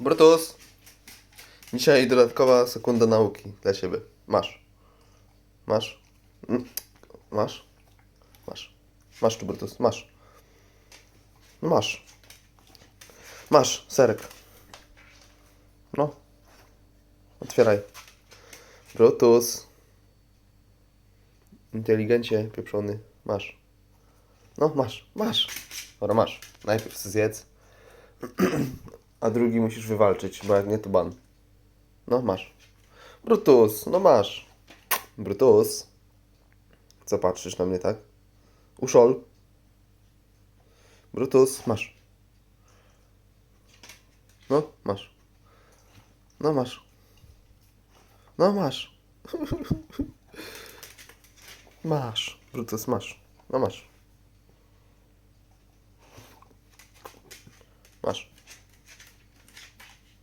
Brutus. Dzisiaj dodatkowa sekunda nauki dla ciebie. Masz. Masz. Mm. Masz. Masz. Masz tu, Brutus. Masz. Masz. Masz, serek. No. Otwieraj. Brutus. Inteligencie pieprzony. Masz. No, masz. Masz. Dobra, masz. Najpierw zjedz. A drugi musisz wywalczyć, bo jak nie, to ban. No, masz. Brutus, no masz. Brutus. Co patrzysz na mnie, tak? Uszol. Brutus, masz. No, masz. No, masz. No, masz. masz. Brutus, masz. No, masz. Masz.